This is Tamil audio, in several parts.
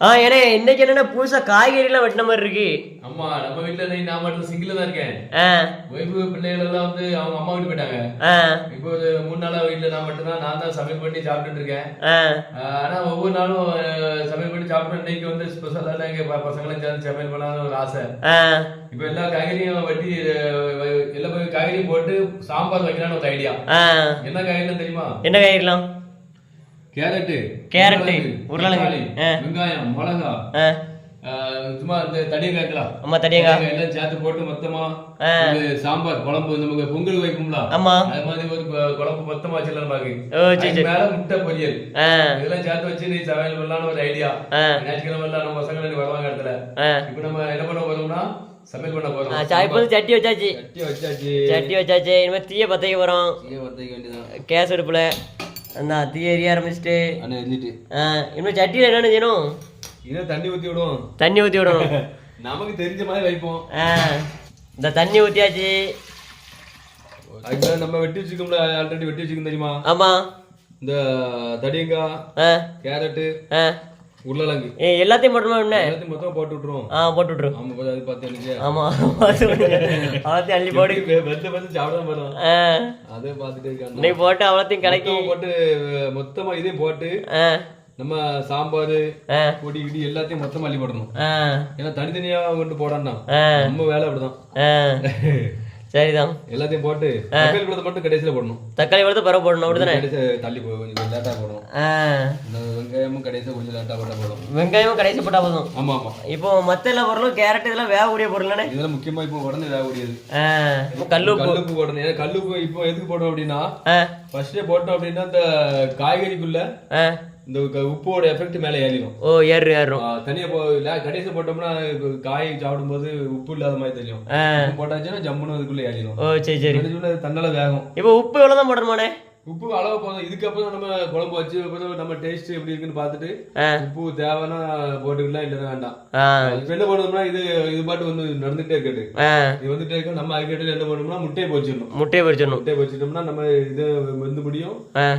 ஆ ஏனே இன்னைக்கு என்னென்ன புதுசா காய்கறிலாம் வெட்டின மாதிரி இருக்கு. அம்மா நம்ம வீட்டுல நீ நான் மட்டும் சிங்கிள் தான் இருக்கேன். ஒய்ஃபு பிள்ளைகள் எல்லாம் வந்து அவங்க அம்மா வீட்டு போயிட்டாங்க. இப்போ ஒரு மூணு நாளா வீட்டுல நான் மட்டும் தான் நான் தான் சமையல் பண்ணி சாப்பிட்டுட்டு இருக்கேன். ஆனா ஒவ்வொரு நாளும் சமையல் பண்ணி சாப்பிட்டு இன்னைக்கு வந்து ஸ்பெஷலான எங்க ப- பசங்களும் சேர்ந்து சமையல் ஒரு ஆசை. இப்போ எல்லா காய்கறியும் வெட்டி எல்லா போய் காய்கறியும் போட்டு சாம்பார் வைக்கலாம்னு ஒரு ஐடியா என்ன காய்கறிலாம் தெரியுமா? என்ன காய்கறிலாம்? கேரட்டு கேரட்டு, உருளைக்கிழங்கு. வெங்காயம் மிளகா சும்மா இந்த தடியை காய்க்கலாம் அம்மா தடியங்க எல்லாம் சேர்த்து போட்டு மொத்தமா சாம்பார் குழம்பு நமக்கு பொங்கல் வைப்போம்ல. ஆமா. அது மாதிரி ஒரு குழம்பு மொத்தமா வச்சிடலாம் பாக்கு. மேல முட்டை பொரியல். இதெல்லாம் சேர்த்து வச்சு நீ சமையல் பண்ணலாம்னு ஒரு ஐடியா ஞாயிற்றுக்கிழமை எல்லாம் நம்ம பசங்க வருவாங்க இடத்துல. இப்போ நம்ம என்ன பண்ண போறோம்னா சமையல் பண்ண போறோம். சா இப்போ வந்து சட்டி வச்சாச்சு. சட்டி வச்சாச்சு. சட்டி வச்சாச்சு. இனிமேல் தீய பத்தைக்க தீய வேண்டியதான் கேஸ் அடுப்பில். அந்த தீய எரிய ஆரம்பிச்சிட்டு. அண்ணா ஆ இனிமேல் சட்டியில் என்னென்ன செய்யணும்? இதை தண்ணி ஊத்தி விடுவோம். தண்ணி ஊற்றி விடணும். நமக்கு தெரிஞ்ச மாதிரி வைப்போம். இந்த தண்ணி ஊற்றியாச்சு மேல நம்ம வெட்டி வச்சுக்கோம்ல ஆல்ரெடி வெட்டி வச்சுக்கோம் தெரியுமா? ஆமாம் இந்த தடியங்காய் கேரட்டு உருளைக்கிழங்கு. ஏ எல்லாத்தையும் போட்டோமா என்ன? எல்லாத்தையும் மொத்தம் போட்டு விட்டுருவோம் ஆ போட்டு விட்ரு ஆமா அது பார்த்து எனக்கு ஆமாம் அவ்வளோத்தையும் அள்ளி போடு. வெந்த வெந்த சாப்பிட போறோம் ஆ. அதே பார்த்துட்டு இருக்காங்க இன்னைக்கு போட்டு அவ்வளோத்தையும் கலக்கி. போட்டு மொத்தமா இதையும் போட்டு நம்ம சாம்பார் பொடி கிடி எல்லாத்தையும் மொத்தமா அள்ளி போடணும். ஏன்னா தனித்தனியா கொண்டு ஆ. நம்ம வேலை அப்படிதான். சரிதான். எல்லாத்தையும் போட்டு தக்காளி பழத்தை மட்டும் கடைசியில போடணும். தக்காளி பழத்தை பரவ போடணும் அப்படிதானே? கடைசி தள்ளி கொஞ்சம் லேட்டா போடணும். வெங்காயமும் கடைசியா கொஞ்சம் லேட்டா போட்டா போடும் வெங்காயமும் கடைசி போட்டா போதும். ஆமா ஆமா. இப்போ மத்த எல்லா பொருளும் கேரட் இதெல்லாம் வேகக்கூடிய பொருள் தானே? இதெல்லாம் முக்கியமா இப்போ உடனே வேக முடியாது ஆ. இப்போ கல் உப்பு கல்லுப்பு போடணும். ஏன்னா கல்லுப்பு இப்போ எதுக்கு போடுறோம் அப்படின்னா ஃபர்ஸ்டே போட்டோம் அப்படின்னா இந்த காய்கறிக்குள்ள இந்த உப்போட எஃபெக்ட் மேல ஏறிடும் ஓ ஏறு ஏறும். ஆ, தனியா போ கடைசியா போட்டோம்னா காய் சாப்பிடும்போது உப்பு இல்லாத மாதிரி தெரியும். போட்டாச்சுன்னா ஜம்முன்னு அதுக்குள்ள ஏறிடும் ஓ சரி சரி. தன்னால வேகும். இப்போ உப்பு எவ்வளோ தான் போடணுமாண்ணே? உப்பு அளவு போதும். இதுக்கப்புறம் நம்ம குழம்பு வச்சு நம்ம டேஸ்ட் எப்படி இருக்குன்னு பார்த்துட்டு ஆ. உப்பு தேவைன்னா போட்டுக்கலாம் இல்லைன்னா வேண்டாம். இப்ப என்ன பண்ணணும்னா இது இது பாட்டு வந்து நடந்துட்டே இருக்கட்டு ஆ. இது வந்துட்டே இருக்கும் நம்ம அதுக்கிட்ட என்ன பண்ணணும்னா முட்டையை பொரிச்சிடணும். முட்டையை பொரிச்சிடணும். முட்டையை பொரிச்சிட்டோம்னா நம்ம இது வெந்து முடியும்.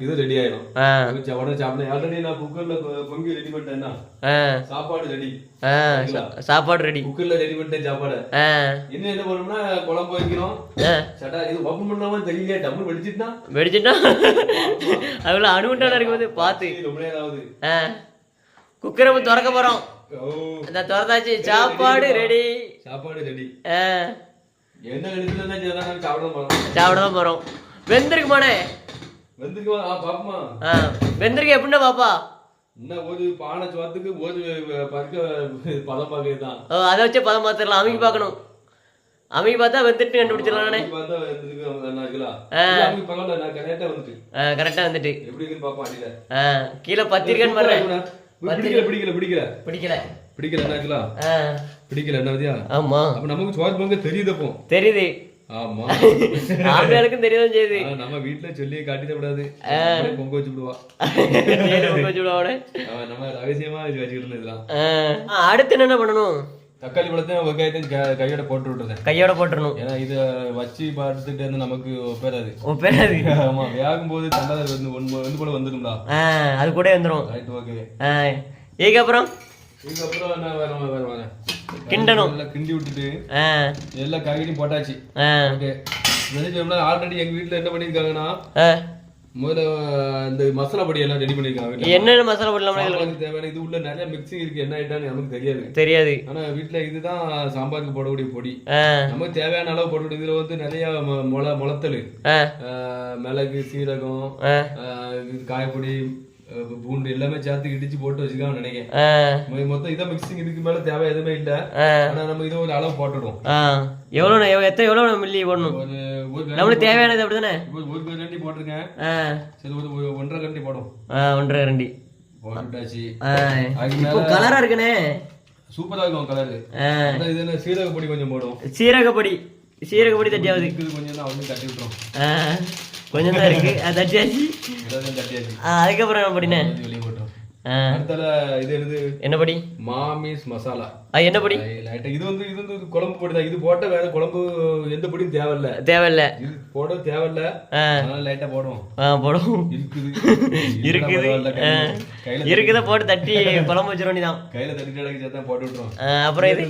இது ரெடி ஆயிடும். உடனே சாப்பிடணும். ஆல்ரெடி நான் குக்கர்ல பொங்கி ரெடி பண்ணிட்டேன்னா சாப்பாடு ரெடி சாப்பாடு ரெடி குக்கர்ல ரெடி பண்ணிட்டேன் சாப்பாடு. இன்னும் என்ன பண்ணணும்னா குழம்பு வைக்கிறோம். சட்டா இது ஓப்பன் பண்ணாம தெரியல டம்மு வெடிச்சிட்டுனா? வெடிச்சிட்டா அவ்வளோ அணுகுண்டான இருக்கும்போது பார்த்து. குக்கரை திறக்க போகிறோம் ஓ. இந்த திறந்தாச்சு. சாப்பாடு ரெடி சாப்பாடு ரெடி. தான் சாப்பிட போறோம். தான் ஆ பாப்பமா. ஆ. வெந்திருக்கு எப்படின்னா பாப்பா? பானை சோத்துக்கு பதம் பார்த்துடலாம். அமைக்கி பார்க்கணும். அமைக்கி பார்த்தா வெந்துட்டு நான். கரெக்டா வந்துட்டு. வந்துட்டு. எப்படி இருக்குன்னு கீழே பாருங்க. பிடிக்கல பிடிக்கல பிடிக்கல. பிடிக்கல. பிடிக்கல என்ன இருக்கலாம் ஆ. பிடிக்கல என்ன ஆமா. அப்ப நமக்கு சோறு பங்கு தெரியுது அப்போ. தெரியுது. ஆமா. ஆம்பளைகளுக்கும் தெரியதான் செய்யுது. நம்ம வீட்டுல சொல்லி காட்டிட கூடாது பொங்க வச்சு விடுவா. உட்கார வச்சு. அவன். நம்ம ரகசியமா வச்சுக்கிட்டு இருந்தது இதெல்லாம் ஆ, ஆ, அடுத்து என்ன பண்ணணும்? தக்காளி பழத்தையும் வெங்காயத்தையும் கையோட போட்டு விட்டுறேன் கையோட போட்டுறணும். ஏன்னா இத வச்சு பார்த்துட்டு வந்து நமக்கு ஒப்பேராது உன் பேராது ஆமா வேகும் போது தண்டாத வந்து வந்து போல வந்துடும்டா. ஆ அது கூட வந்துடும் ரைட் ஓகே இதுக்கப்புறம்? இதுக்கப்புறம் என்ன வேற வேற வேற கிண்டணும். நல்லா கிண்டி விட்டுட்டு ஆ. எல்லா காய்கறியும் போட்டாச்சு. ஓகே ஆல்ரெடி எங்க வீட்ல என்ன பண்ணிருக்காங்கன்னா முதல்ல இந்த மசாலா பொடி எல்லாம் ரெடி பண்ணிருக்காங்க. என்னென்ன மசாலா போடலாம் சாம்பாருக்கு தேவையான இது உள்ள நிறைய மிக்சிங் இருக்கு. என்ன ஐட்டான்னு நமக்கு தெரியாது. தெரியாது. ஆனா வீட்ல இதுதான் சாம்பாருக்கு போடக்கூடிய பொடி. நமக்கு தேவையான அளவு போட்டு இதுல வந்து நிறைய மொள முளத்தல் மிளகு சீரகம் காயப்பொடி பூண்டு எல்லாமே சேர்த்து இடிச்சு போட்டு வச்சுக்கான்னு நினைக்கிறேன். மொத்தம் இதான் மிக்சிங் இதுக்கு மேல தேவை எதுவுமே இல்ல. ஆனா நம்ம இதை ஒரு அளவு போட்டுடுவோம். ஆ. எவ்வளோ எத்தனை எவ்வளோ மில்லி போடணும்? நம்மளுக்கு தேவையானது அப்படிதானே? ஒரு கரண்டி போட்டிருக்கேன் சரி ஒரு ஒன்றரை கரண்டி போடும் ஒன்றரை ரெண்டி போட்டுட்டாச்சு. இப்போ கலரா இருக்குண்ணே. சூப்பரா இருக்கும் கலரு இது என்ன சீரக பொடி கொஞ்சம் போடும் சீரகப்பொடி. சீரகப்பொடி தட்டியாவது. கொஞ்சம் தான் வந்து தட்டி விட்டுரும். கொஞ்சம் தான் இருக்கு. அது தட்டியாச்சு அதுக்கப்புறம் என்ன என்னது? என்ன படி? மாமிஸ் மசாலா. என்ன படி? லைட்டா. இது வந்து இது வந்து குழம்பு பொடி தான். இது போட்டா வேற குழம்பு எந்த பொடியும் தேவையில்ல. தேவையில்ல. இது போட தேவையில்ல. லைட்டா போடுவோம். ஆ போடும் இருக்குது. இருக்குது. போட்டு தட்டி குழம்பு வச்சிட வேண்டியதான் கையில தட்டிட்டு அடக்கி சேர்த்தா போட்டு விட்டுரும் ஆ, அப்புறம் இது?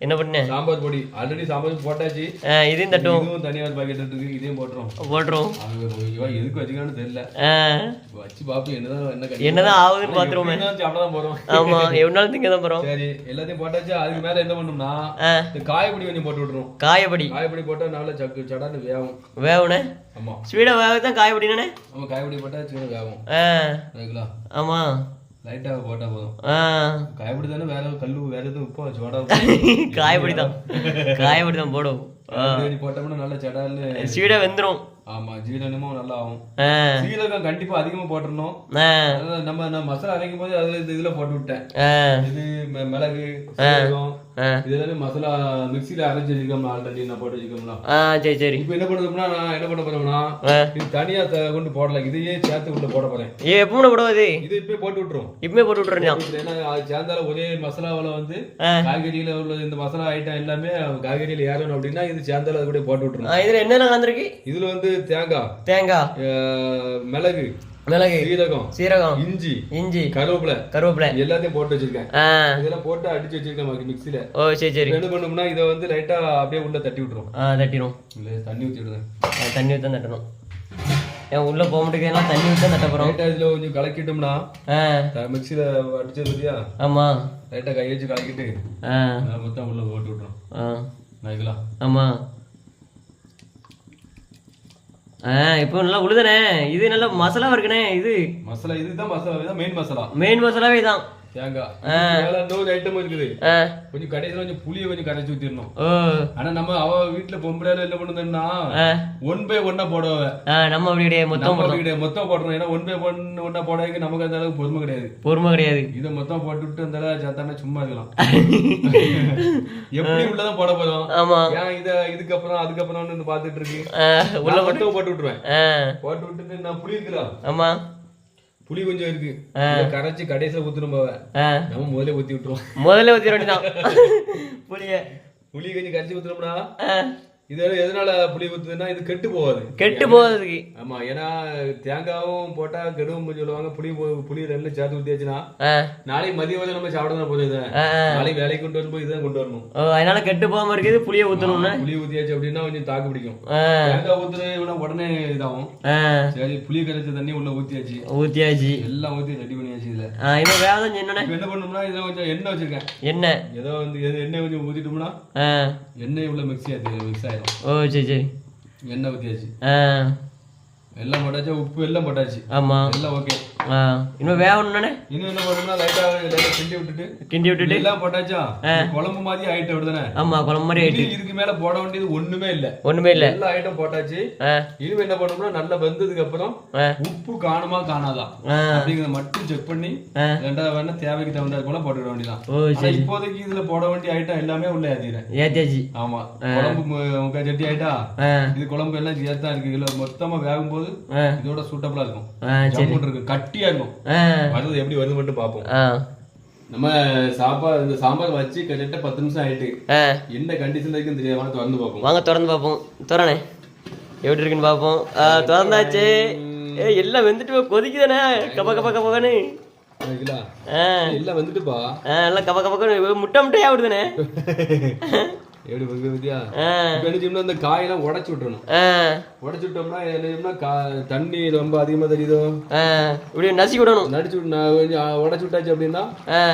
என்ன பண்ண சாம்பார் பொடி. ஆல்ரெடி சாம்பார் போட்டாச்சு. இதையும் தட்டும் இதுவும் தனியா ஒரு பாக்கெட் இருக்கு. இதையும் போட்டுரும் போட்டுரும் அவங்க இவன் எதுக்கு வச்சுக்கான்னு தெரியல. வச்சு பாப்போம். என்னதான் என்ன. என்னதான் ஆகுதுன்னு பாத்துருவோமே போறோம். ஆமா. எவ்வளவு திங்க தான் போறோம். சரி எல்லாத்தையும் போட்டாச்சு அதுக்கு மேல என்ன பண்ணணும்னா ஆ, இந்த காயப்பொடி கொஞ்சம் போட்டு விட்டுரும். காயப்படி. காயப்பொடி போட்டா நல்லா சக்கு சடான்னு வேகும் வேவுனே? ஆமா. ஸ்வீடை வேக தான்? காயப்படினே நம்ம காயப்பொடி போட்டா சின்ன வேகும் ஆ. அதுங்களா ஆமா. லைட்டா போட்டா போதும். காயப்பொடி தானே வேற கல்லு வேற எதுவும் உப்பா சோடா காயப்படி தான். காயப்படி தான் போடும். போட்டோம்னா நல்லா சடால்னு ஸ்வீடை வெந்துரும். ஆமா ஜீரணமும் நல்லா ஆகும் சீரகம் கண்டிப்பா அதிகமா போட்டுறணும் நம்ம மசாலா அரைக்கும் போது அதுல இதுல போட்டு விட்டேன். இது மிளகு சீரகம். இது எல்லாமே மசாலா மிக்ஸில அரைச்சு வச்சுக்கோம்ல ஆல்ரெடி நான் போட்டு வச்சுக்கோம்ல ஆ சரி சரி. இப்போ என்ன பண்ணுறோம்னா நான் என்ன பண்ண போறோம்னா. இது தனியா கொண்டு போடல இதையே சேர்த்து உள்ள போட போறேன். ஏ எப்போ இது? இப்பயே போட்டு விட்டுரும். இப்பமே போட்டு விட்டுறேன் ஏன்னா அது சேர்ந்தால ஒரே மசாலாவில் வந்து. காய்கறியில உள்ள இந்த மசாலா ஐட்டம் எல்லாமே காய்கறியில ஏறணும் அப்படின்னா இது சேர்ந்தால அது கூட போட்டு விட்டுரும். இதுல என்னென்ன கலந்துருக்கு? இதுல வந்து தேங்காய் தேங்காய். மிளகு மிளகு சீரகம் சீரகம் இஞ்சி இஞ்சி கருவேப்பிலை கருவேப்பிலை. எல்லாத்தையும் போட்டு வச்சிருக்கேன். இதெல்லாம் போட்டு அடிச்சு வச்சிருக்கேன் மிக்ஸில. ஓ சரி சரி. என்ன பண்ணோம்னா இதை வந்து லைட்டா அப்படியே உள்ள தட்டி விட்டுரும். ஆ தட்டிடும் இல்ல தண்ணி ஊத்தி விடுறேன். தண்ணி ஊற்றி தட்டணும். ஏன் உள்ள போக மாட்டேங்குதுலாம் தண்ணி ஊற்றி தட்ட போகிறோம் லைட்டா இதுல கொஞ்சம் கலக்கிட்டோம்னா மிக்ஸில அடிச்சது இல்லையா ஆமா. லைட்டா கை வச்சு கலக்கிட்டு ஆ. மொத்தம் உள்ள போட்டு விட்டுரும். ஆ. நான் இதெல்லாம் ஆமா. ஆ இப்போ நல்லா உழுதுனே. இது நல்ல மசாலா இருக்குண்ணே இது. மசாலா இதுதான் மசாலா இதுதான் மெயின் மசாலா. மெயின் மசாலாவே தான் தேங்காய் இதுக்கு மேல இன்னொரு ஐட்டம் இருக்குது. கொஞ்சம் கடைசியில கொஞ்சம் புளியை கொஞ்சம் கரைச்சி ஊத்திடணும். ஆனா நம்ம அவ வீட்டுல பொம்பளையில என்ன பண்ணுதுன்னா ஒன் பை ஒன்னா போடுவ ஆ நம்ம அப்படி கிடையாது மொத்தம் நம்ம கிடையாது மொத்தம் போடுறோம் ஏன்னா ஒன் பை ஒன் ஒன்னா போடாதீங்க நமக்கு அந்த அளவுக்கு பொறுமை கிடையாது. பொறுமை கிடையாது. இதை மொத்தம் போட்டு விட்டு அந்த சேர்த்தானே சும்மா இருக்கலாம். எப்படி உள்ளதான் போட போறோம்? ஆமா. ஏன் இத இதுக்கப்புறம் அதுக்கப்புறம் பாத்துட்டு இருக்கு உள்ள மட்டும் போட்டு விட்டுருவேன். போட்டு விட்டுட்டு நான் புளி இருக்குதா ஆமா. புளி கொஞ்சம் இருக்கு. கரைச்சு கடைசியில ஆ. நம்ம முதல்ல ஊத்தி விட்டுருவோம். முதல்ல ஊற்றிட வேண்டியதான் புளிய. புளி கொஞ்சம் கரைச்சி ஊத்துறோம்னா இது எதனால புளி ஊத்துதுன்னா இது கெட்டு போகாது. கெட்டு போகிறதுக்கு ஆமா ஏன்னா தேங்காவும் போட்டா கெடுவும் சொல்லுவாங்க. புளி புளி ரெண்டு சேர்த்து ஊத்தியாச்சுன்னா நாளைக்கு மதியம் வரை நம்ம சாப்பிட தான் போகுது இதை? ஆ ஆ. நாளைக்கு வேலைக்கு கொண்டு வரும்போது இதுதான் கொண்டு வரணும். அதனால கெட்டு போகாம இருக்குது புளிய ஊற்றணும்னு புளி ஊத்தியாச்சு அப்படின்னா கொஞ்சம் தாக்கு பிடிக்கும். தேங்காய் ஊத்துனா உடனே இதாகும். சரி புளி கரைச்ச தண்ணி உள்ள ஊத்தியாச்சு. ஊற்றியாச்சு எல்லாம் ஊத்தி ரெடி பண்ணியாச்சு இதுல. தான் என்னண்ணே இப்ப என்ன பண்ணோம்னா இதுல கொஞ்சம் எண்ணெய் வச்சிருக்கேன். என்ன ஏதோ வந்து எண்ணெய் கொஞ்சம் ஊத்திட்டோம்னா எண்ணெய் உள்ள மிக்ஸி ஆச்சு மிக்ஸ் ஆயிடும் ஓ சரி சரி. எண்ணெய் ஊத்தியாச்சு. ஆ. எல்லாம் போட்டாச்சு உப்பு எல்லாம் போட்டாச்சு. ஆமா. எல்லாம் ஓகே இன்னும் வேகணும்ண்ணே இன்னும் என்ன லைட்டா லைட்டா கிண்டி விட்டுட்டு கிண்டி விட்டுட்டு? எல்லாம் போட்டாச்சா? குழம்பு மாதிரி ஆயிட்டு விடுதானே ஆமா குழம்பு மாதிரி ஆயிட்டு. இதுக்கு மேல போட வேண்டியது ஒண்ணுமே இல்ல. ஒண்ணுமே இல்ல. எல்லா ஐட்டம் போட்டாச்சு. இனிமே என்ன பண்ணோம்னா நல்லா வெந்ததுக்கு அப்புறம் உப்பு காணுமா காணாதா? அப்படிங்கறத மட்டும் செக் பண்ணி. ரெண்டாவது வேணா தேவைக்கு தகுந்த போல போட்டுக்க வேண்டியதான் இப்போதைக்கு இதுல போட வேண்டிய ஐட்டம் எல்லாமே உள்ள ஏத்திடுறேன். ஏத்தியாச்சு. ஆமா. குழம்பு சட்டி ஆயிட்டா? இது குழம்பு எல்லாம் சேர்த்தா இருக்கு. இதுல மொத்தமா வேகும் போது இதோட சூட்டபிளா இருக்கும். இருக்கு. கட்டியா இருக்கும். வருது எப்படி வருது மட்டும் பார்ப்போம். ஆ. நம்ம சாப்பாடு இந்த சாம்பார் வச்சு கிட்டத்தட்ட பத்து நிமிஷம் ஆயிட்டு என்ன கண்டிஷன்ல இருக்குன்னு தெரியாம திறந்து பார்ப்போம். வாங்க திறந்து பார்ப்போம். திறனே எப்படி இருக்குன்னு பார்ப்போம். திறந்தாச்சு. ஏ எல்லாம் வெந்துட்டு போய் கொதிக்குதானே கப்பன்னு சரிங்களா? ஆ எல்லாம் வந்துட்டுப்பா. ஆ எல்லாம் கப்ப கப்பன்னு முட்டை முட்டையா விடுதுனே எப்படி வந்து பத்தியா என்ன இந்த காயெல்லாம் உடைச்சு விட்டுறணும். உடைச்சு விட்டோம்னா என்ன தண்ணி ரொம்ப அதிகமா தெரியுதோ? இப்படி நசுக்கி விடணும். நடிச்சு கொஞ்சம் உடைச்சு விட்டாச்சு அப்படின்னா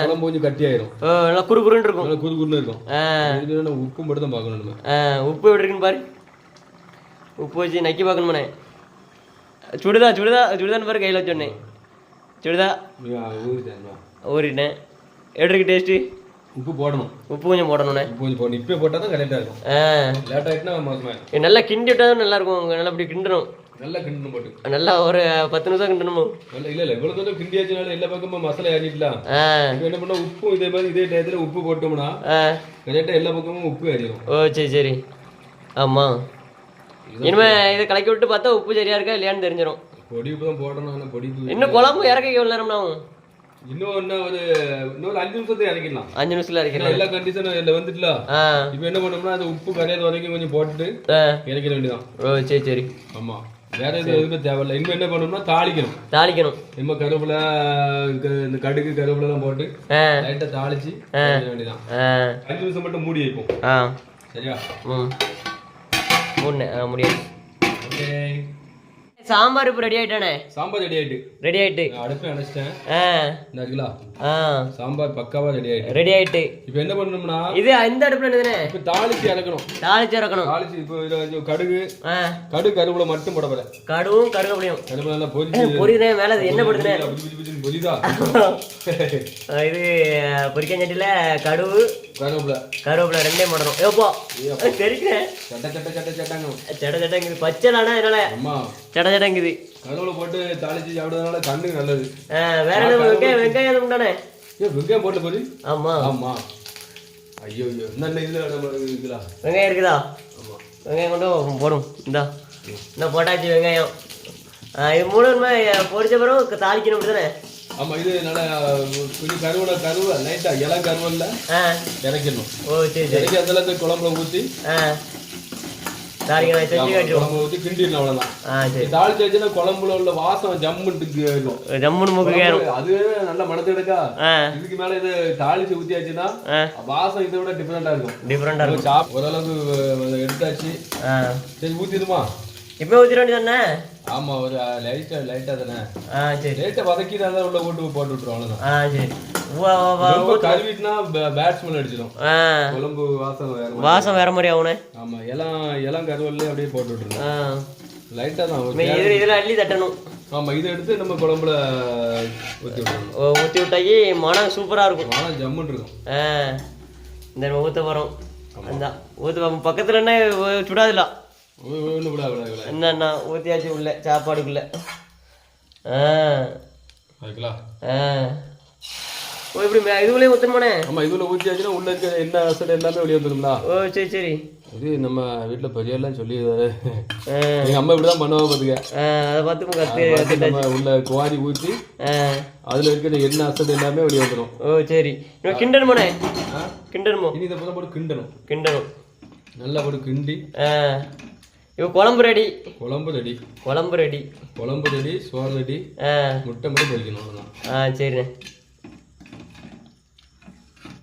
குழம்பு கொஞ்சம் கட்டியாயிரும். ஓ நல்லா குறு குறுன்னு இருக்கும். நல்லா குறு குறுன்னு இருக்கும் உப்பு மட்டும் தான் பார்க்கணும் நம்ம. உப்பு எப்படி இருக்குன்னு பாரு. உப்பு வச்சு நக்கி பார்க்கணுமாண்ணே சுடுதா சுடுதா சுடுதான்னு பாரு கையில் வச்சோன்னே சுடுதா. ஊறிட்டேன் எப்படி இருக்கு டேஸ்ட்டு உப்பு போடணும். உப்பு கொஞ்சம் போடணுண்ணே உப்பு கொஞ்சம் போடணும். இப்பயே போட்டா தான் கரெக்டா இருக்கும். லேட் ஆயிட்டுனா மோசமாயிரும் இது நல்லா கிண்டி விட்டா தான் நல்லா இருக்கும். நல்லா இப்படி கிண்டணும். நல்லா கிண்டணும் போட்டு. நல்லா ஒரு பத்து நிமிஷம் கிண்டணுமோ? இல்ல இல்ல இவ்வளவு தூரம் கிண்டியாச்சுனால எல்லா பக்கமும் மசாலா ஏறிடலாம். இப்போ என்ன பண்ணா உப்பும் இதே மாதிரி இதே டயத்துல உப்பு போட்டோம்னா ஆ. கரெக்டா எல்லா பக்கமும் உப்பு ஏறிடும். ஓ சரி சரி. ஆமாம் இனிமே இதை கலக்கி விட்டு பார்த்தா உப்பு சரியா இருக்கா இல்லையான்னு தெரிஞ்சிடும் பொடி உப்பு தான் போடணும் பொடி இன்னும் குழம்பு இறக்க எவ்வளோ நேரம் ஆகும் இன்னும் ஒரு இன்னொரு அஞ்சு நிமிஷத்துக்கு இறக்கிடலாம் அஞ்சு நிமிஷத்துல அரைக்கலாம் எல்லா கண்டிஷனும் இதில் வந்துட்டுல. இப்போ என்ன பண்ணோம்னா அந்த உப்பு கரையாத வரைக்கும் கொஞ்சம் போட்டுட்டு இறக்கிட வேண்டியதான் ஓ சரி சரி. ஆமா. வேற எதுவும் எதுவுமே தேவையில்ல. இன்னும் என்ன பண்ணணும்னா தாளிக்கணும். தாளிக்கணும். நம்ம கருவேப்பிலை இந்த கடுகு கருவேப்பிலை எல்லாம் போட்டு தாளிச்சு வேண்டியதான் அஞ்சு நிமிஷம் மட்டும் மூடி வைப்போம். சரியா? மூணு முடியாது ஓகே. சாம்பார் இப்போ ரெடி ஆயிட்டானே? சாம்பார் ரெடி ஆயிட்டு. ரெடி ஆயிட்டு. நான் அடுப்பு அணைச்சிட்டேன். ஆ. ஆ. சாம்பார் பக்காவா ரெடி ஆயிட்டு. ரெடி ஆயிட்டு. இப்போ என்ன பண்ணணும்னா இது இந்த அடுப்புல என்னதுனே? இப்போ தாளிச்சு இறக்கணும். தாளிச்சு இறக்கணும். தாளிச்சு இப்போ இதுல கொஞ்சம் கடுகு கடுகு கருவேப்பிலை மட்டும் போட போறேன். கடுவும் கருகப்படியும் கருவேப்பிலை நல்லா பொரிச்சு பொரியுதே மேல என்ன படுதுனே? பொரியுதா? இது பொரிக்கஞ்சட்டியில கடுவு கருவேப்பிலை. கருவேப்பிலை ரெண்டையும் போடணும். ஏப்பா தெரிக்கிறேன் சட்ட சட்ட சட்ட சட்டங்க சட சடங்குது பச்சைலானா என்னால? அம்மா. சட சடங்குது கருவேப்பிலை போட்டு தாளிச்சு சாப்பிடுறதுனால கண்ணுக்கு நல்லது. வேற என்ன வெங்காயம் வெங்காயம் உண்டானே? ஏன் வெங்காயம் போட்டு போது ஆமா. ஆமா. ஐயோ ஐயோ என்ன இதுல நம்ம இதுல? வெங்காயம் இருக்குதா? ஆமா. வெங்காயம் கொண்டு போடும். இந்தா. இந்த போட்டாச்சு வெங்காயம். இது மூணுமே பொரிச்ச பிறகு தாளிக்கணும் அப்படிதானே? ஆமா இது நல்லா கொஞ்சம் கருவேல கருவை லைட்டா இலை கருவல்ல ஆ. இறக்கிடணும் ஓ சரி இறக்கி அதில் குழம்புல ஊற்றி குழம்பு ஊற்றி அவ்வளோதான் தாளிச்சு வச்சுன்னா குழம்புல உள்ள வாசம் ஜம்முன்ட்டு இருக்கும் ஜம்முன்னு மூக்கு ஏறும் அது நல்ல மனத்து எடுக்கா ஆ. இதுக்கு மேல இது தாளிச்சு ஊத்தியாச்சுன்னா ஆ. வாசம் இதை விட டிஃப்ரெண்டா இருக்கும். டிஃப்ரெண்டாக இருக்கும். சாப் ஓரளவுக்கு எடுத்தாச்சு. சரி ஊத்திடுமா? இப்போ ஊற்றிட வேண்டியதானே ஆமா ஒரு லைட்டா லைட்டா தானே. ஆ சரி. லைட்டா வதக்கி தான் உள்ள போட்டு போட்டு ஆ சரி. பேட்ஸ்மேன் அடிச்சிடும். குழம்பு வாசம். வாசம் வேற மாதிரி ஆகுனே ஆமா இளம் இளம் கருவல்லே அப்படியே போட்டு விட்டுருணும் ஆ. லைட்டா தான் இனிமே இதுல அள்ளி தட்டணும். ஆமா இதை எடுத்து நம்ம குழம்புல ஊத்தி ஓ, ஊத்தி விட்டாக்கி மனம் சூப்பரா இருக்கும். ஆனா ஜம்முன்னு இருக்கும். இந்த ஊத்த போறோம். அந்த ஊத்து பக்கத்துல என்ன சுடாதுல? என்னண்ணா ஊத்தியாச்சு உள்ள சாப்பாடுக்குள்ள. ஆ. ஓ இப்படி இதுக்குள்ளேயே ஊத்தணுமாண்ணே ஆமா இதுல ஊத்தியாச்சுன்னா உள்ள இருக்க என்ன அசடு எல்லாமே வெளியே வந்துடும்ல ஓ சரி சரி. இது நம்ம வீட்டுல பெரியெல்லாம் சொல்லி ஆ. எங்க அம்மா இப்படிதான் பண்ணுவாங்க பாத்துக்க. ஆ அதை பார்த்து பார்த்து நம்ம உள்ள குவாரி ஊத்தி ஆ. அதுல இருக்கிற எண்ணெய் அசடு எல்லாமே வெளியே வந்துடும் ஓ சரி. இன்னும் கிண்டணுமாண்ணே கிண்டணுமோ இனி இதை போட்டு கிண்டணும். கிண்டணும். நல்லா போட்டு கிண்டி. இப்போ குழம்பு ரெடி. குழம்பு ரெடி. குழம்பு ரெடி. குழம்பு ரெடி சோறு ரெடி. முட்டை மட்டும் பொரிக்கணும் ஆ சரிண்ணே.